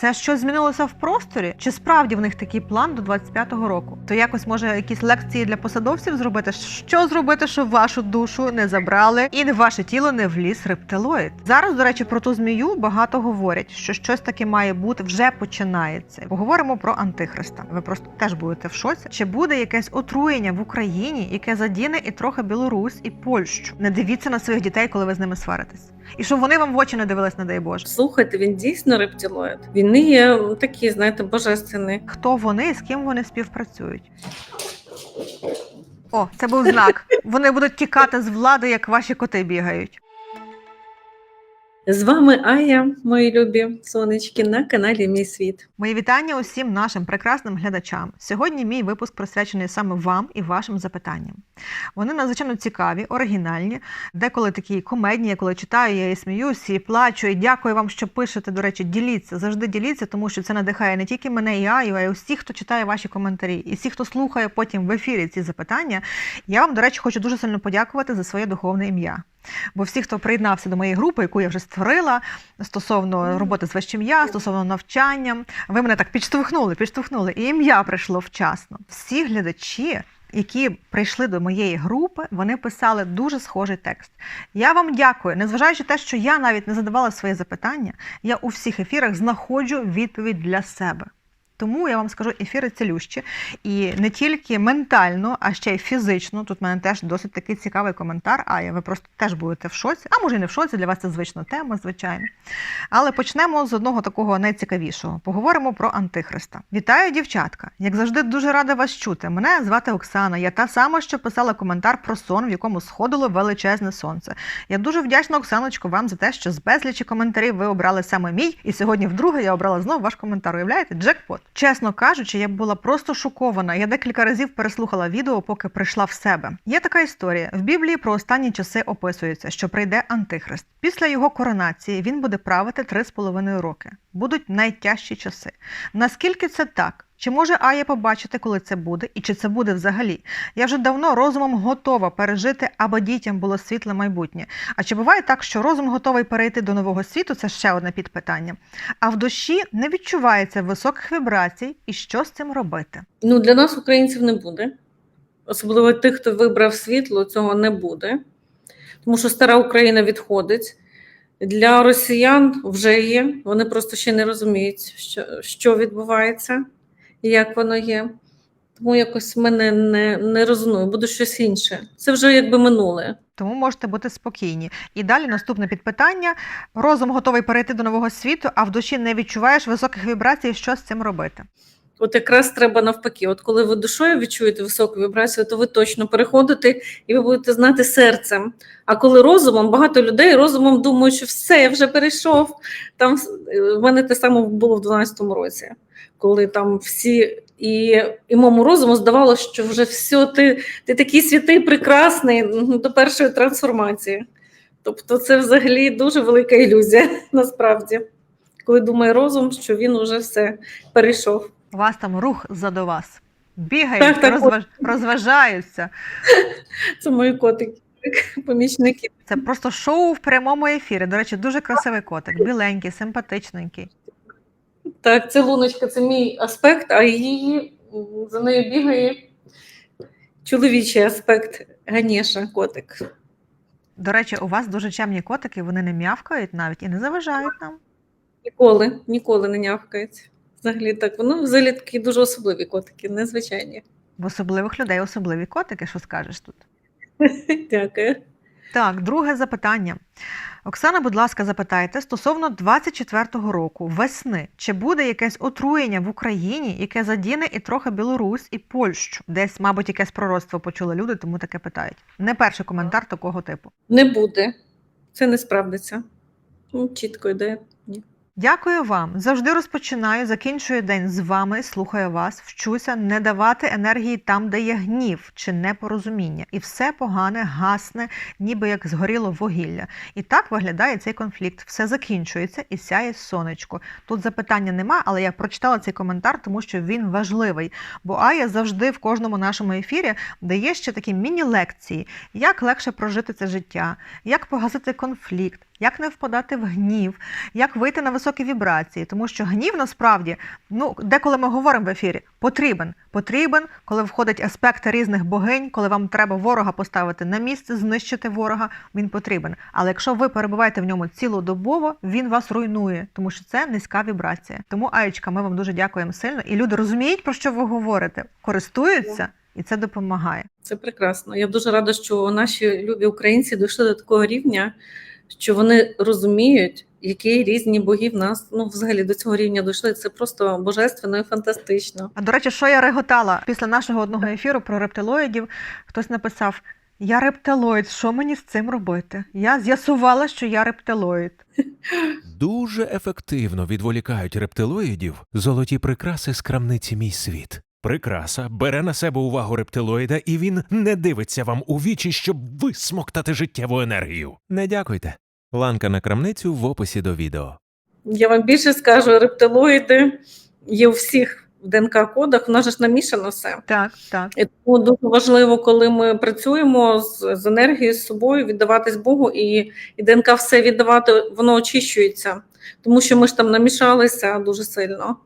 Це щось змінилося в просторі? Чи справді в них такий план до 25-го року? То якось може якісь лекції для посадовців зробити? Що зробити, щоб вашу душу не забрали і в ваше тіло не вліз рептилоїд? Зараз, до речі, про ту змію багато говорять, що щось таке має бути, вже починається. Поговоримо про антихриста. Ви просто теж будете в шоці. Чи буде якесь отруєння в Україні, яке задіне і трохи Білорусь і Польщу? Не дивіться на своїх дітей, коли ви з ними сваритесь. І щоб вони вам в очі не дивились, не дай Боже. Слухайте, він дійсно рептилоїд. Він не є такі, знаєте, божественний. Хто вони і з ким вони співпрацюють? О, це був знак. Вони будуть тікати з влади, як ваші коти бігають. З вами Ая, мої любі сонечки, на каналі Мій світ. Мої вітання усім нашим прекрасним глядачам. Сьогодні мій випуск присвячений саме вам і вашим запитанням. Вони надзвичайно цікаві, оригінальні, деколи такі комедні, я коли читаю, я і сміюся, і плачу. І дякую вам, що пишете. До речі, діліться, завжди діліться, тому що це надихає не тільки мене і Аю, а й усіх, хто читає ваші коментарі. І всіх, хто слухає потім в ефірі ці запитання. Я вам, до речі, хочу дуже сильно подякувати за своє духовне ім'я. Бо всі, хто приєднався до моєї групи, яку я вже створила стосовно роботи з вищим я, стосовно навчання, ви мене так підштовхнули, підштовхнули, і ім'я прийшло вчасно. Всі глядачі. Які прийшли до моєї групи, вони писали дуже схожий текст. Я вам дякую, незважаючи те, що я навіть не задавала своє запитання, я у всіх ефірах знаходжу відповідь для себе. Тому я вам скажу, ефіри цілющі. І не тільки ментально, а ще й фізично. Тут в мене теж досить такий цікавий коментар. А ви просто теж будете в шоці. А може і не в шоці, для вас це звична тема, звичайно. Але почнемо з одного такого найцікавішого. Поговоримо про антихриста. Вітаю, дівчатка! Як завжди, дуже рада вас чути. Мене звати Оксана. Я та сама, що писала коментар про сон, в якому сходило величезне сонце. Я дуже вдячна, Оксаночко, вам за те, що з безлічі коментарів ви обрали саме мій. І сьогодні вдруге я обрала знову ваш коментар. Уявляєте? Джекпот. Чесно кажучи, я була просто шокована. Я декілька разів переслухала відео, поки прийшла в себе. Є така історія. В Біблії про останні часи описується, що прийде антихрист. Після його коронації він буде правити три з половиною роки. Будуть найтяжчі часи. Наскільки це так? Чи може Ая побачити, коли це буде, і чи це буде взагалі? Я вже давно розумом готова пережити, аби дітям було світле майбутнє. А чи буває так, що розум готовий перейти до нового світу? Це ще одне підпитання. А в душі не відчувається високих вібрацій, і що з цим робити? Ну, для нас, українців, не буде. Особливо тих, хто вибрав світло, цього не буде. Тому що стара Україна відходить. Для росіян вже є. Вони просто ще не розуміють, що, що відбувається як воно є. Тому якось мене не, не резонує, буде щось інше. Це вже якби минуле. Тому можете бути спокійні. І далі наступне підпитання: розум готовий перейти до нового світу, а в душі не відчуваєш високих вібрацій. Що з цим робити? От якраз треба навпаки. От коли ви душою відчуєте високу вібрацію, то ви точно переходите і ви будете знати серцем. А коли розумом, багато людей розумом думають, що все, я вже перейшов. Там в мене те саме було в 12-му році, коли там всі. І і моєму розуму здавалося, що вже все, ти ти такий святий, прекрасний до першої трансформації. Тобто, це взагалі дуже велика ілюзія, насправді, коли думає розум, що він вже все перейшов. У вас там рух задо вас. Бігають, Так, так, розваж... розважаються. Це мої котики, помічники. Це просто шоу в прямому ефірі. До речі, дуже красивий котик, біленький, симпатичненький. Так, це луночка, це мій аспект, а її за нею бігає чоловічий аспект Ганєша, котик. До речі, у вас дуже чемні котики, вони не м'явкають навіть і не заважають нам. Ніколи, ніколи не нявкають. Взагалі так. Воно взагалі такі дуже особливі котики, незвичайні. В особливих людей особливі котики, що скажеш тут? Дякую. Так, друге запитання. Оксана, будь ласка, запитайте стосовно 24-го року, весни, чи буде якесь отруєння в Україні, яке задіне і трохи Білорусь і Польщу? Десь, мабуть, якесь пророцтво почули люди, тому таке питають. Не перший коментар такого типу. Не буде. Це не справдиться. Ну, Чітко йде. Ні. Дякую вам. Завжди розпочинаю, закінчую день з вами, слухаю вас, вчуся не давати енергії там, де є гнів чи непорозуміння. І все погане, гасне, ніби як згоріло вугілля. І так виглядає цей конфлікт. Все закінчується і сяє сонечко. Тут запитання нема, але я прочитала цей коментар, тому що він важливий. Бо Ая завжди в кожному нашому ефірі дає ще такі міні-лекції, як легше прожити це життя, як погасити конфлікт, як не впадати в гнів, як вийти на високі вібрації. Тому що гнів насправді, ну деколи ми говоримо в ефірі, потрібен. Потрібен, коли входить аспекти різних богинь, коли вам треба ворога поставити на місце, знищити ворога, він потрібен. Але якщо ви перебуваєте в ньому цілодобово, він вас руйнує, тому що це низька вібрація. Тому, Аєчка, ми вам дуже дякуємо сильно. І люди розуміють, про що ви говорите, користуються, і це допомагає. Це прекрасно. Я дуже рада, що наші любі українці дійшли до такого рівня, що вони розуміють, які різні боги в нас ну взагалі до цього рівня дійшли. Це просто божественно і фантастично. А до речі, що я реготала після нашого одного ефіру про рептилоїдів, хтось написав: Я рептилоїд, що мені з цим робити? Я з'ясувала, що я рептилоїд. Дуже ефективно відволікають рептилоїдів золоті прикраси з крамниці Мій світ. Прикраса бере на себе увагу рептилоїда, і він не дивиться вам у вічі, щоб висмоктати життєву енергію. Не дякуйте. Ланка на крамницю в описі до відео. Я вам більше скажу, рептилоїди є у всіх в ДНК-кодах, в нас же ж намішано все. Так, так. І тому дуже важливо, коли ми працюємо з, з енергією з собою, віддаватись Богу, і, і ДНК все віддавати, воно очищується, тому що ми ж там намішалися дуже сильно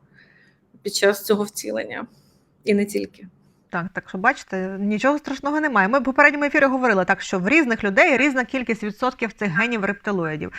під час цього втілення. І не тільки. Так, так що бачите, нічого страшного немає. Ми в попередньому ефірі говорили так, що в різних людей різна кількість відсотків цих генів рептилоїдів.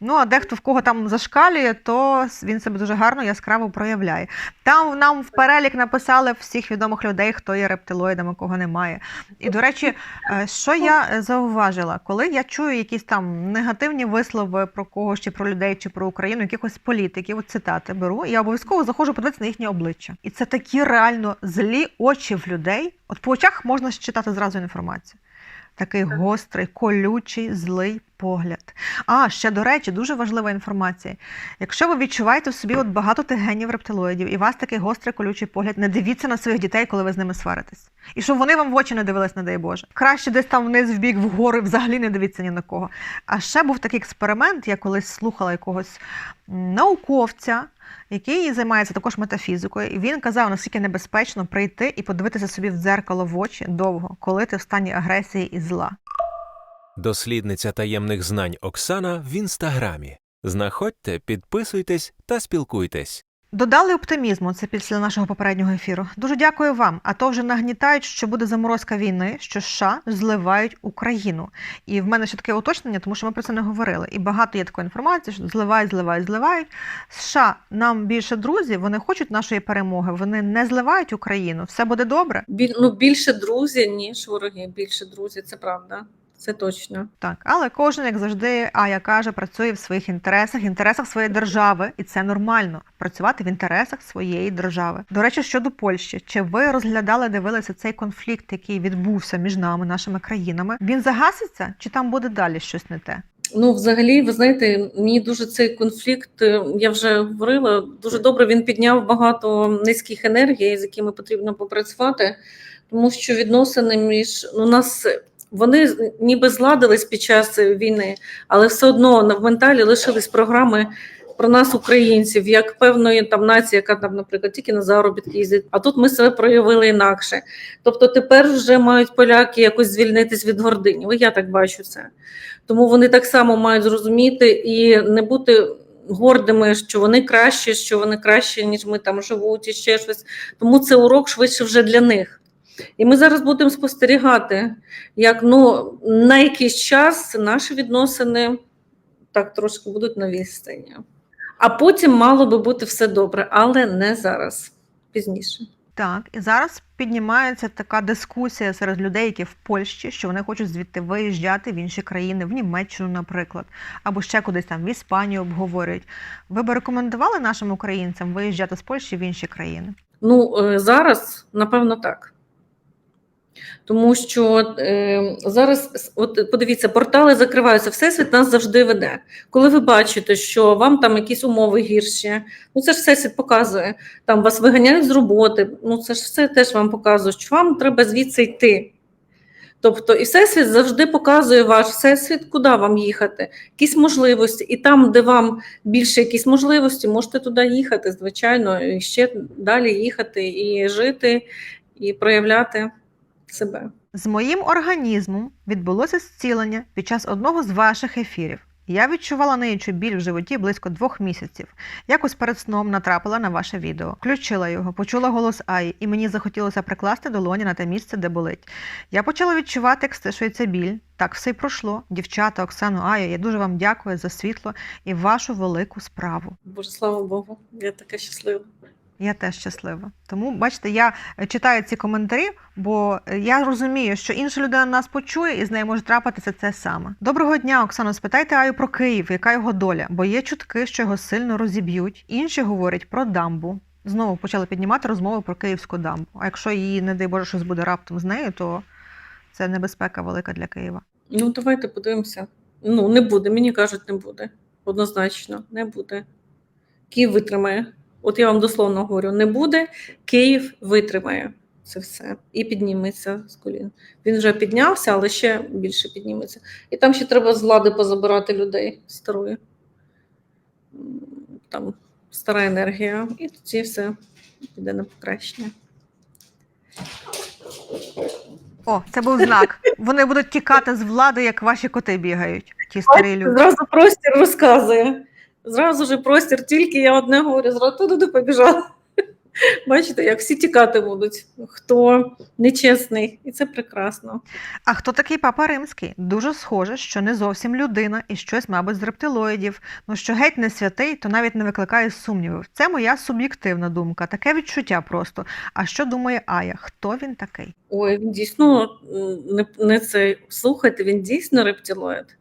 Ну а дехто в кого там зашкалює, то він себе дуже гарно яскраво проявляє. Там нам в перелік написали всіх відомих людей, хто є рептилоїдами, кого немає. І до речі, е, що я е, зауважила, коли я чую якісь там негативні вислови про когось, чи про людей, чи про Україну, якихось політиків, цитати беру, я обов'язково заходжу подивитися на їхнє обличчя. І це такі реально злі очі в людей. От по очах можна читати зразу інформацію. Такий гострий, колючий, злий погляд. А ще до речі, дуже важлива інформація. Якщо ви відчуваєте в собі от багато тих генів рептилоїдів, і у вас такий гострий колючий погляд, не дивіться на своїх дітей, коли ви з ними сваритесь. І щоб вони вам в очі не дивились, не дай Боже. Краще десь там вниз, в бік, вгору, взагалі не дивіться ні на кого. А ще був такий експеримент, я колись слухала якогось науковця, який займається також метафізикою, і він казав, наскільки небезпечно прийти і подивитися собі в дзеркало в очі довго, коли ти в стані агресії і зла. Дослідниця таємних знань Оксана в інстаграмі. Знаходьте, підписуйтесь та спілкуйтесь. Додали оптимізму це після нашого попереднього ефіру. Дуже дякую вам. А то вже нагнітають, що буде заморозка війни, що США зливають Україну. І в мене ще таке уточнення, тому що ми про це не говорили. І багато є такої інформації, що зливають, зливають, зливають. США нам більше друзі, вони хочуть нашої перемоги. Вони не зливають Україну. Все буде добре. Біль, ну, більше друзі, ніж вороги, більше друзі, це правда. Це точно. Так, але кожен, як завжди, Ая каже, працює в своїх інтересах, інтересах своєї держави, і це нормально працювати в інтересах своєї держави. До речі, щодо Польщі, чи ви розглядали, дивилися цей конфлікт, який відбувся між нами, нашими країнами? Він загаситься, чи там буде далі щось не те? Ну, взагалі, ви знаєте, мені дуже цей конфлікт, е, я вже говорила, дуже добре він підняв багато низьких енергій, з якими потрібно попрацювати, тому що відносини між ну, нас. Вони ніби зладились під час війни, але все одно в менталі лишились програми про нас, українців, як певної там нації, яка там, наприклад, тільки на заробітки їздить. А тут ми себе проявили інакше. Тобто тепер вже мають поляки якось звільнитись від гордині. Я так бачу це. Тому вони так само мають зрозуміти і не бути гордими, що вони кращі, що вони кращі, ніж ми там живуть і ще щось. Тому це урок швидше вже для них. І ми зараз будемо спостерігати, як ну на якийсь час наші відносини так трошки будуть на відстані. А потім мало би бути все добре, але не зараз, пізніше. Так, і зараз піднімається така дискусія серед людей, які в Польщі, що вони хочуть звідти виїжджати в інші країни, в Німеччину, наприклад, або ще кудись там в Іспанію обговорюють. Ви би рекомендували нашим українцям виїжджати з Польщі в інші країни? Ну, е, зараз, напевно, так. Тому що е, зараз, от подивіться, портали закриваються, всесвіт нас завжди веде. Коли ви бачите, що вам там якісь умови гірші, ну це ж всесвіт показує, там вас виганяють з роботи, ну це ж все теж вам показує, що вам треба звідси йти. Тобто, і всесвіт завжди показує ваш всесвіт, куди вам їхати, якісь можливості, і там, де вам більше якісь можливості, можете туди їхати, звичайно, і ще далі їхати і жити, і проявляти себе. З моїм організмом відбулося зцілення під час одного з ваших ефірів. Я відчувала ниючу біль в животі близько двох місяців. Якось перед сном натрапила на ваше відео, включила його, почула голос Аї, і мені захотілося прикласти долоні на те місце, де болить. Я почала відчувати, як стишується біль. Так все й пройшло. Дівчата, Оксану, Ая, я дуже вам дякую за світло і вашу велику справу. Боже, слава Богу, я така щаслива. Я теж щаслива. Тому, бачите, я е, читаю ці коментарі, бо е, я розумію, що інша людина нас почує і з нею може трапитися це саме. Доброго дня, Оксано. Спитайте Аю про Київ, яка його доля, бо є чутки, що його сильно розіб'ють. Інші говорять про дамбу. Знову почали піднімати розмови про київську дамбу. А якщо її, не дай Боже, щось буде раптом з нею, то це небезпека велика для Києва. Ну, давайте подивимося. Ну, не буде, мені кажуть, не буде. Однозначно, не буде. Київ витримає. От я вам дословно говорю: не буде, Київ витримає це все і підніметься з колін. Він вже піднявся, але ще більше підніметься. І там ще треба з влади позабирати людей старої. Там стара енергія, і тоді все піде на покращення. О, це був знак. Вони будуть тікати з влади, як ваші коти бігають. Ті старі люди. Зразу простір розказує. Зразу же простір, тільки я одне говорю, зразу туди побіжала. Бачите, як всі тікати будуть, хто нечесний, і це прекрасно. А хто такий папа римський? Дуже схоже, що не зовсім людина і щось, мабуть, з рептилоїдів. Ну що геть не святий, то навіть не викликає сумнівів. Це моя суб'єктивна думка, таке відчуття просто. А що думає Ая? Хто він такий? Ой, він дійсно не, не це слухайте, він дійсно рептилоїд.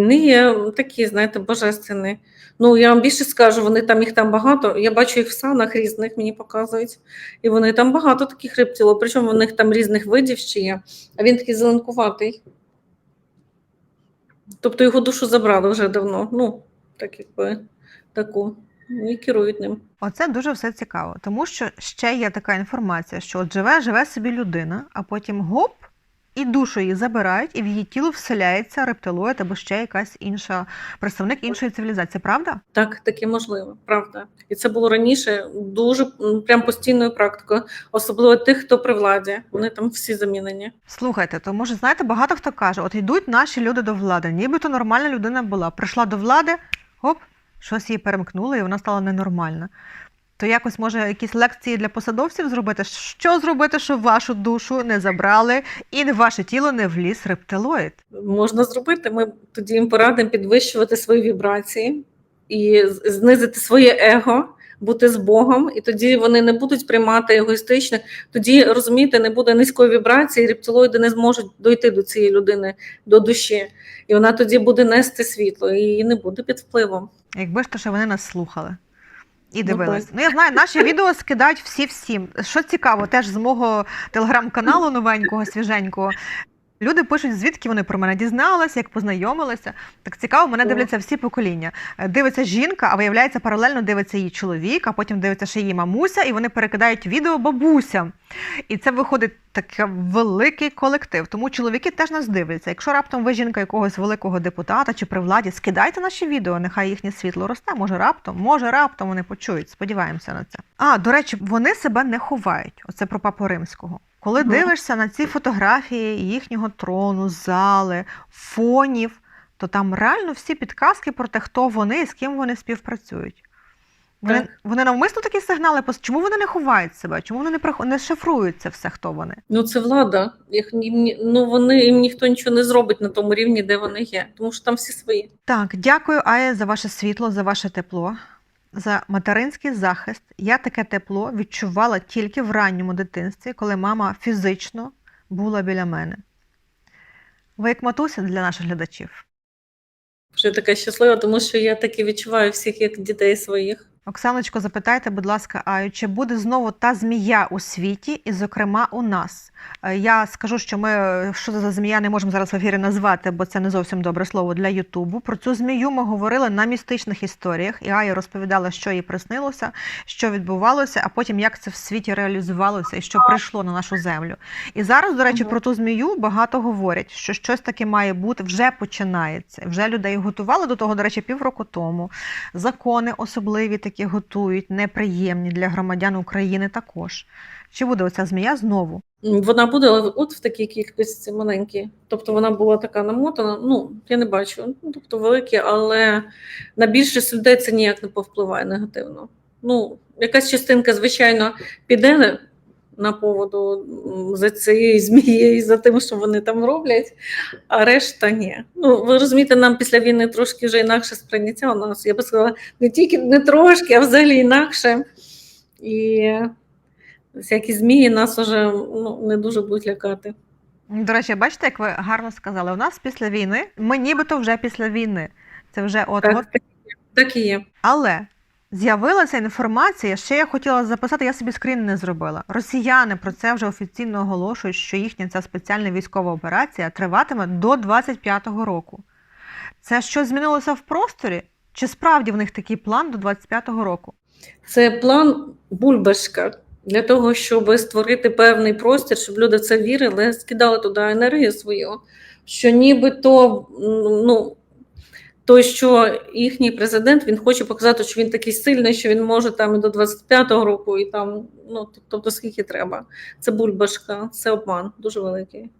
Він є такий, знаєте, божественний. Ну, я вам більше скажу, вони там їх там багато. Я бачу їх в санах різних, мені показують. І вони там багато таких рептилів, причому в них там різних видів ще є. А він такий зеленкуватий. Тобто його душу забрали вже давно. Ну, так якби таку. Ну, і керують ним. Оце дуже все цікаво, тому що ще є така інформація, що от живе, живе собі людина, а потім гоп, і душу її забирають, і в її тіло вселяється рептилоїд або ще якась інша представник іншої цивілізації. Правда? Так, таке можливо, правда. І це було раніше дуже прям постійною практикою, особливо тих, хто при владі. Вони там всі замінені. Слухайте, то може, знаєте, багато хто каже: от йдуть наші люди до влади, нібито нормальна людина була. Прийшла до влади, гоп, щось її перемкнуло, і вона стала ненормальна. То якось може якісь лекції для посадовців зробити, що зробити, щоб вашу душу не забрали і в ваше тіло не вліз рептилоїд. Можна зробити. Ми тоді їм порадимо підвищувати свої вібрації і знизити своє его, бути з Богом, і тоді вони не будуть приймати егоїстичних. Тоді розумієте, не буде низької вібрації, рептилоїди не зможуть дойти до цієї людини, до душі. І вона тоді буде нести світло, і не буде під впливом. Якби ж то, що вони нас слухали. І Ну, дивились. так. Ну, я знаю, наші відео скидають всі всім. Що цікаво, теж з мого телеграм-каналу новенького, свіженького. Люди пишуть, звідки вони про мене дізналися, як познайомилися. Так цікаво, мене дивляться всі покоління. Е, Дивиться жінка, а виявляється, паралельно дивиться її чоловік, а потім дивиться ще її мамуся, і вони перекидають відео бабусям. І це виходить такий великий колектив. Тому чоловіки теж нас дивляться. Якщо раптом ви жінка якогось великого депутата чи при владі, скидайте наші відео, нехай їхнє світло росте. Може раптом, може раптом вони почують. Сподіваємося на це. А до речі, вони себе не ховають. Оце про папу римського. Коли дивишся на ці фотографії їхнього трону, зали, фонів, то там реально всі підказки про те, хто вони і з ким вони співпрацюють. Вони, Так. вони навмисно такі сигнали Чому вони не ховають себе? Чому вони не, прих- не шифрують це все, хто вони? Ну, це влада. Їх ні- ні- ну вони їм ніхто нічого не зробить на тому рівні, де вони є, тому що там всі свої. Так, дякую, Ая, за ваше світло, за ваше тепло, за материнський захист. Я таке тепло відчувала тільки в ранньому дитинстві, коли мама фізично була біля мене. Ви як матуся для наших глядачів. Вже така щаслива, тому що я таки відчуваю всіх як дітей своїх. Оксаночко, запитайте, будь ласка, Аю, чи буде знову та змія у світі, і, зокрема, у нас? Е, Я скажу, що ми е, що за змія не можемо зараз в ефірі назвати, бо це не зовсім добре слово для Ютубу. Про цю змію ми говорили на містичних історіях, і Ая розповідала, що їй приснилося, що відбувалося, а потім як це в світі реалізувалося і що прийшло на нашу землю. І зараз, до речі, про ту змію багато говорять, що щось таке має бути, вже починається. Вже людей готували до того, до речі, півроку тому. Закони особливі такі готують, неприємні для громадян України також. Чи буде оця змія знову? Вона буде, от в такій кількості маленькій. Тобто вона була така намотана. Ну, я не бачу. Ну, Тобто великі, але на більшість людей це ніяк не повпливає негативно. Ну, якась частинка, звичайно, піде на поводу за цією змією, за тим, що вони там роблять, а решта ні. Ну, ви розумієте, нам після війни трошки вже інакше сприйняття у нас. Я би сказала, не тільки не трошки, а взагалі інакше. І всякі змії нас вже ну, не дуже будуть лякати. До речі, бачите, як ви гарно сказали, у нас після війни, ми нібито вже після війни. Це вже от от. Так, так, і є. так і є. Але з'явилася інформація, ще я хотіла записати, я собі скрін не зробила. Росіяни про це вже офіційно оголошують, що їхня ця спеціальна військова операція триватиме до 25-го року. Це що змінилося в просторі? Чи справді в них такий план до 25-го року? Це план Бульбашка для того, щоб створити певний простір, щоб люди в це вірили, скидали туди енергію свою. Що нібито ну, той, що їхній президент він хоче показати, що він такий сильний, що він може там і до 25-го року, і там, ну тобто скільки треба. Це бульбашка, це обман дуже великий.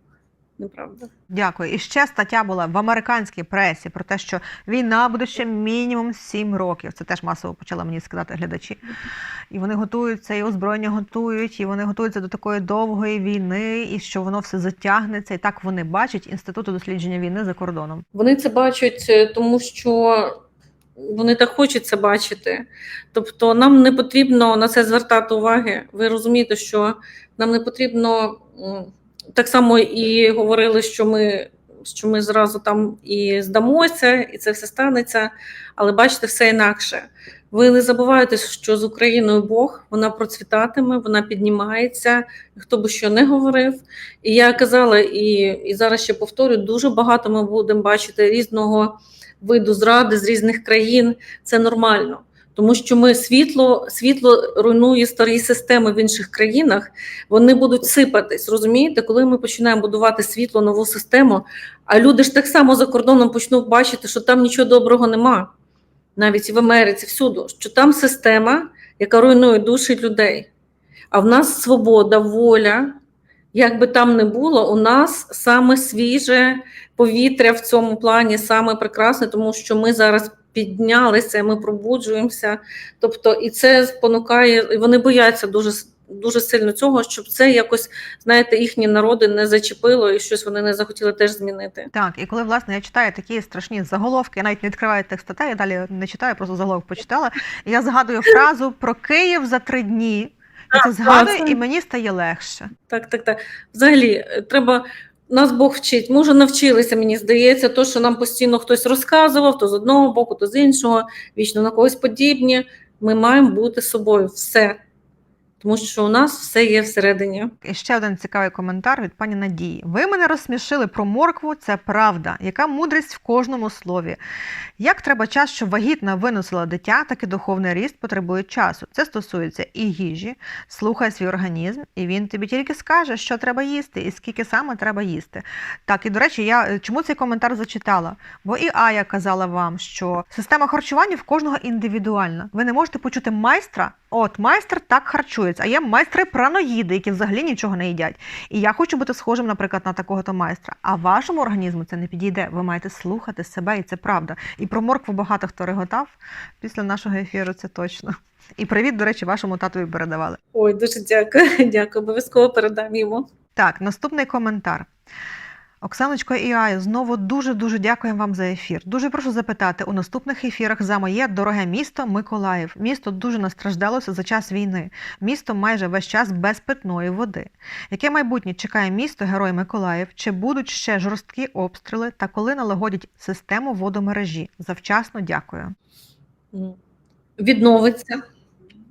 Неправда. Дякую. І ще стаття була в американській пресі про те, що війна буде ще мінімум 7 років. Це теж масово почали мені сказати глядачі. І вони готуються, і озброєння готують, і вони готуються до такої довгої війни, і що воно все затягнеться. І так вони бачать інституту дослідження війни за кордоном. Вони це бачать, е, тому що вони так хочуть це бачити. Тобто, нам не потрібно на це звертати уваги. Ви розумієте, що нам не потрібно так само і говорили, що ми. Що ми зразу там і здамося, і це все станеться, але бачите, все інакше. Ви не забувайте, що з Україною Бог вона процвітатиме, вона піднімається, хто би що не говорив. І я казала, і, і зараз ще повторю: дуже багато ми будемо бачити різного виду зради з різних країн. Це нормально. Тому що ми світло, світло руйнує старі системи в інших країнах, вони будуть сипатись. Розумієте, коли ми починаємо будувати світло, нову систему, а люди ж так само за кордоном почнуть бачити, що там нічого доброго нема, навіть і в Америці, всюди, що там система, яка руйнує душі людей. А в нас свобода, воля. Як би там не було, у нас саме свіже повітря в цьому плані, саме прекрасне, тому що ми зараз піднялися, ми пробуджуємося. Тобто, і це спонукає, і вони бояться дуже дуже сильно цього, щоб це якось, знаєте, їхні народи не зачепило і щось вони не захотіли теж змінити. Так, і коли власне я читаю такі страшні заголовки, я навіть не відкриваю текст статей, я далі не читаю, просто заголовок почитала. І я згадую фразу про Київ за три дні. Я це згадую, і мені стає легше. Так, так, так. Взагалі, е, треба. Нас Бог вчить. Ми вже навчилися, мені здається, то, що нам постійно хтось розказував, то з одного боку, то з іншого, вічно на когось подібні. Ми маємо бути собою все. Тому що у нас все є всередині. І ще один цікавий коментар від пані Надії. Ви мене розсмішили про моркву, це правда. Яка мудрість в кожному слові? Як треба час, щоб вагітна виносила дитя, так і духовний ріст потребує часу. Це стосується і їжі, слухай свій організм, і він тобі тільки скаже, що треба їсти, і скільки саме треба їсти. Так, і до речі, я е, чому цей коментар зачитала? Бо і Ая казала вам, що система харчування в кожного індивідуальна. Ви не можете почути майстра. От майстер так харчується, а є майстри праноїди, які взагалі нічого не їдять. І я хочу бути схожим, наприклад, на такого-то майстра. А вашому організму це не підійде. Ви маєте слухати себе, і це правда. І про моркву багато хто реготав після нашого ефіру. Це точно. І привіт, до речі, вашому татові передавали. Ой, дуже дякую. Дякую. Обов'язково передам йому. Так, наступний коментар. Оксаночко і Аю, знову дуже дуже дякуємо вам за ефір. Дуже прошу запитати у наступних ефірах за моє дороге місто Миколаїв. Місто дуже настраждалося за час війни. Місто майже весь час без питної води. Яке майбутнє чекає місто Герой Миколаїв? Чи будуть ще жорсткі обстріли та коли налагодять систему водомережі? Завчасно дякую. Відновиться,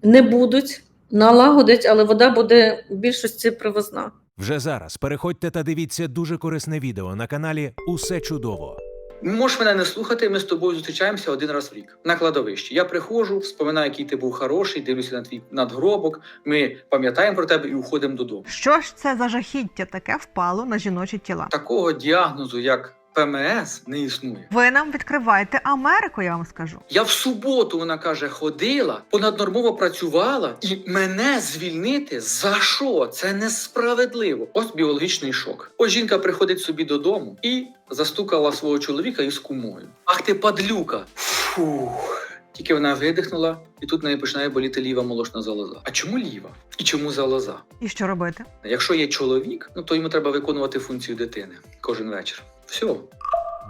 не будуть, налагодять, але вода буде в більшості привозна. Вже зараз переходьте та дивіться дуже корисне відео на каналі Усе чудово. Можеш мене не слухати, ми з тобою зустрічаємося один раз в рік на кладовищі. Я приходжу, вспоминаю, який ти був хороший, дивлюся на твій надгробок. Ми пам'ятаємо про тебе і уходимо додому. Що ж це за жахіття таке впало на жіночі тіла? Такого діагнозу, як ПМС не існує. Ви нам відкриваєте Америку, я вам скажу. Я в суботу, вона каже, ходила, понаднормово працювала, і мене звільнити за що? Це несправедливо. Ось біологічний шок. Ось жінка приходить собі додому і застукала свого чоловіка із кумою. Ах ти падлюка! Фух. Тільки вона видихнула, і тут в неї починає боліти ліва молочна залоза. А чому ліва? І чому залоза? І що робити? Якщо є чоловік, ну то йому треба виконувати функцію дитини кожен вечір. Все.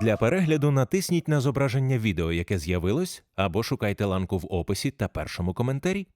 Для перегляду натисніть на зображення відео, яке з'явилось, або шукайте ланку в описі та першому коментарі.